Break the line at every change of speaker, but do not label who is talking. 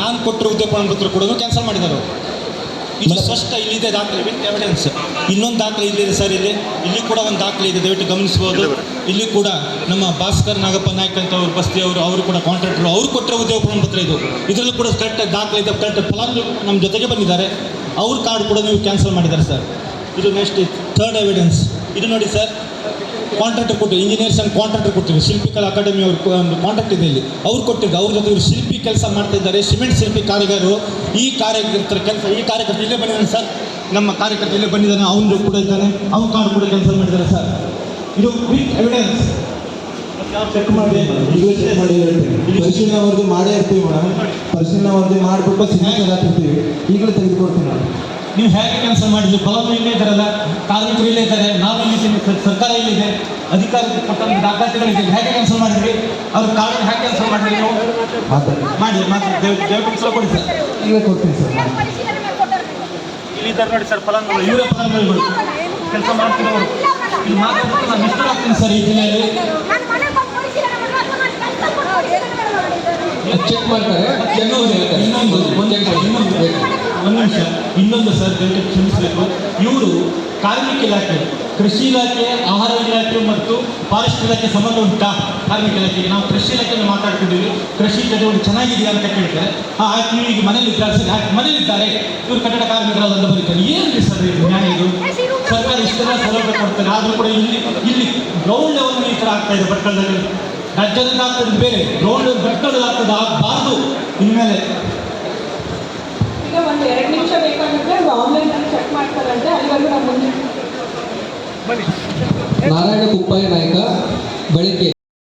ನಾನು ಕೊಟ್ಟರು ಉದ್ಯೋಗ ಪತ್ರ ಕೂಡ ಕ್ಯಾನ್ಸಲ್ ಮಾಡಿದ್ದಾರೆ. ಇದು ಸ್ಪಷ್ಟ ಇಲ್ಲಿದೆ ದಾಖಲೆ ವಿತ್ ಎವಿಡೆನ್ಸ್ ಇನ್ನೊಂದು ದಾಖಲೆ ಇಲ್ಲಿದೆ ಸರ್ ಇಲ್ಲಿ. ಇಲ್ಲಿ ಕೂಡ ಒಂದು ದಾಖಲೆ ಇದೆ ದಯವಿಟ್ಟು ಗಮನಿಸಬಹುದು. ಇಲ್ಲಿ ಕೂಡ ನಮ್ಮ ಭಾಸ್ಕರ್ ನಾಗಪ್ಪ ನಾಯ್ಕ ಅಂತ ಅವರು ಬಸ್ತಿ ಅವರು ಅವರು ಕೂಡ ಕಾಂಟ್ರಾಕ್ಟರ್ ಅವರು ಕೊಟ್ಟರೆ ಉದ್ಯೋಗ ಪತ್ರ ಇದು. ಇದರಲ್ಲೂ ಕೂಡ ಕರೆಕ್ಟ್ ದಾಖಲೆ ಇದೆ ಕರೆಕ್ಟ್ ಫಲಾನುಭವಿ ನಮ್ಮ ಜೊತೆಗೆ ಬಂದಿದ್ದಾರೆ. ಅವ್ರ ಕಾರ್ಡ್ ಕೂಡ ನೀವು ಕ್ಯಾನ್ಸಲ್ ಮಾಡಿದ್ದಾರೆ ಸರ್. ಇದು ನೆಕ್ಸ್ಟ್ ಥರ್ಡ್ ಎವಿಡೆನ್ಸ್ ಇದು ನೋಡಿ ಸರ್ ಕಾಂಟ್ರಾಕ್ಟರ್ ಕೊಟ್ಟು ಇಂಜಿನಿಯರ್ಸ್ ಅಂಡ್ ಕಾಂಟ್ರಾಕ್ಟರ್ ಕೊಟ್ಟಿದ್ರು. ಶಿಲ್ಪಿಕಲ್ ಅಕಾಡೆಮಿ ಅವ್ರ ಒಂದು ಕಾಂಟ್ರಾಕ್ಟ್ ಇದೆ ಇಲ್ಲಿ. ಅವ್ರು ಕೊಟ್ಟಿದ್ದು ಅವ್ರ ಜೊತೆ ಇವ್ರು ಶಿಲ್ಪಿ ಕೆಲಸ ಮಾಡ್ತಾ ಇದ್ದಾರೆ. ಸಿಮೆಂಟ್ ಶಿಲ್ಪಿ ಕಾರ್ಯಗಾರರು ಈ ಕಾರ್ಯಕರ್ತರ ಕೆಲಸ ಈ ಕಾರ್ಯಕರ್ತ ಇಲ್ಲೇ ಬಂದಿದ್ದಾನೆ ಸರ್. ನಮ್ಮ ಕಾರ್ಯಕರ್ತ ಇಲ್ಲೇ ಬಂದಿದ್ದಾನೆ ಅವನು ಕೂಡ ಇದ್ದಾನೆ. ಅವ್ನು ಕಾರ್ ಕೂಡ ಕೆಲಸ ಮಾಡಿದ್ದಾರೆ ಸರ್. ಇದು ವಿತ್ ಎವಿಡೆನ್ಸ್ ಚೆಕ್ ಮಾಡಿ
ಪರಿಶೀಲನೆ ವರದಿ ಮಾಡೇ ಇರ್ತೀವಿ ಮೇಡಮ್. ಪರಿಶೀಲನೆ ವರದಿ ಮಾಡಿಬಿಟ್ಟು ಸಿಗ್ನೇಚರ್ ಹಾಕಿರ್ತೀವಿ ಈಗಲೇ ತೆಗೆದುಕೊಡ್ತೀನಿ ನಾನು.
ನೀವು ಹೇಗೆ ಕೆಲಸ ಮಾಡಿದ್ರಿ? ಫಲಾನುಭವಿ ಇಲ್ಲೇ ಇದ್ದಾರಲ್ಲ ಕಾರ್ಮಿಕರು ಇಲ್ಲೇ ಇದ್ದಾರೆ ನಾವು ಇಲ್ಲಿದ್ದೀವಿ ಸರ್- ಸರ್ಕಾರ ಏನಿದೆ ಅಧಿಕಾರಿ ಕೊಟ್ಟಂತ ದಾಖಲಾತಿಗಳಿದೆ. ಹೇಗೆ ಕ್ಯಾನ್ಸಲ್ ಮಾಡಿದ್ರಿ? ಅವ್ರ ಕಾರ್ಡ್ ಹೇಗೆ ಕ್ಯಾನ್ಸಲ್ ಮಾಡಿದ್ರಿ ನೀವು?
ಮಾತಾಡಿ.
ಮಾಡಿ ಮಾತ್ರ ದಯವಿಟ್ಟು ಕೊಡಿ ಸರ್.
ಈಗಲೇ ಕೊಡ್ತೀನಿ ಸರ್ ಇಲ್ಲಿ
ಇಲ್ಲಿದ್ದಾರೆ ನೋಡಿ ಸರ್ ಫಲಾನುಭವಿ. ಇವರೇ ಫಲಾನುಭವಿಗಳು. ಕೆಲಸ ಮಾಡ್ತಿರೋರು. ಇಲ್ಲಿ ಮಾತಾಡ್ಬಿಟ್ಟು ನಾನು ಇಷ್ಟ ಆಗ್ತೀನಿ ಸರ್ ಈ ಜಿಲ್ಲೆಯಲ್ಲಿ.
ಚೆಕ್ ಮಾಡ್ತಾರೆ. ಇನ್ನೊಂದು ಹೇಳ್ತಾರೆ.
ಇನ್ನೊಂದು ಒಂದು ಇನ್ನೊಂದು ಒಂದು ನಿಮಿಷ. ಇನ್ನೊಂದು ಸರ್ ದಯವಿಟ್ಟು ಕ್ಷಮಿಸಬೇಕು ಇವರು ಕಾರ್ಮಿಕ ಇಲಾಖೆ. ಕೃಷಿ ಇಲಾಖೆ, ಆಹಾರ ಇಲಾಖೆ ಮತ್ತು ಫಾರೆಸ್ಟ್ ಇಲಾಖೆ ಸಂಬಂಧ ಉಂಟಾ. ಕಾರ್ಮಿಕ ಇಲಾಖೆಗೆ ನಾವು ಕೃಷಿ ಇಲಾಖೆಯನ್ನು ಮಾತಾಡ್ತಿದ್ದೀವಿ. ಕೃಷಿ ಚಟುವಟಿಕೆ ಚೆನ್ನಾಗಿದೆಯಾ ಅಂತ ಕೇಳ್ತಾರೆ. ಆ ನೀವು ಈಗ ಮನೇಲಿ ಇದ್ದಾರೆ ಹಾಕಿ ಮನೇಲಿದ್ದಾರೆ ಇವರು ಕಟ್ಟಡ ಕಾರ್ಮಿಕರಾದಂತ ಬರೀತಾರೆ ಏನು ಸರ್ ಇದು ನ್ಯಾಯ ಇದು? ಸರ್ಕಾರ ಇಷ್ಟೆಲ್ಲ ಸೌಲಭ್ಯ ಕೊಡ್ತಾರೆ. ಆದರೂ ಕೂಡ ಇಲ್ಲಿ ಇಲ್ಲಿ ಗ್ರೌಂಡ್ ಲೆವೆಲ್ ಈ ಥರ ಆಗ್ತಾ ಇದೆ ಭಟ್ಕಳದಲ್ಲಿ. ರಾಜ್ಯದಲ್ಲಿ ಆಗ್ತದೆ ಬೇರೆ. ಗ್ರೌಂಡ್ ಭಟ್ಕಳದಲ್ಲಿ ಆಗ್ತದೆ ಆಗಬಾರ್ದು. ಇನ್ಮೇಲೆ
ಈಗ ಒಂದು ಎರಡು ನಿಮಿಷ
ನಾರಾಯಣ ಕುಪ್ಪಾಯ ನಾಯಕ ಬೆಳಿಗ್ಗೆ